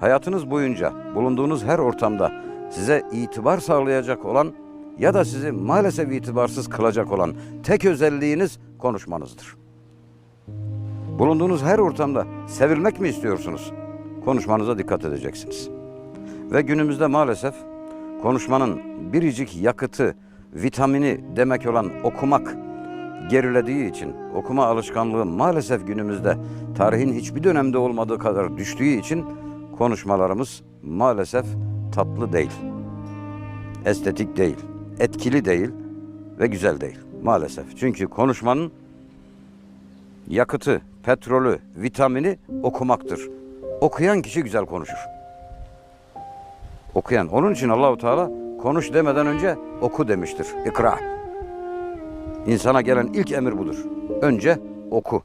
Hayatınız boyunca bulunduğunuz her ortamda size itibar sağlayacak olan ya da sizi maalesef itibarsız kılacak olan tek özelliğiniz konuşmanızdır. Bulunduğunuz her ortamda sevilmek mi istiyorsunuz? Konuşmanıza dikkat edeceksiniz. Ve günümüzde maalesef konuşmanın biricik yakıtı, vitamini demek olan okumak gerilediği için, okuma alışkanlığı maalesef günümüzde tarihin hiçbir dönemde olmadığı kadar düştüğü için konuşmalarımız maalesef tatlı değil. Estetik değil, etkili değil ve güzel değil maalesef. Çünkü konuşmanın yakıtı, petrolü, vitamini okumaktır. Okuyan kişi güzel konuşur. Okuyan. Onun için Allahu Teala konuş demeden önce oku demiştir. İkra. İnsana gelen ilk emir budur. Önce oku.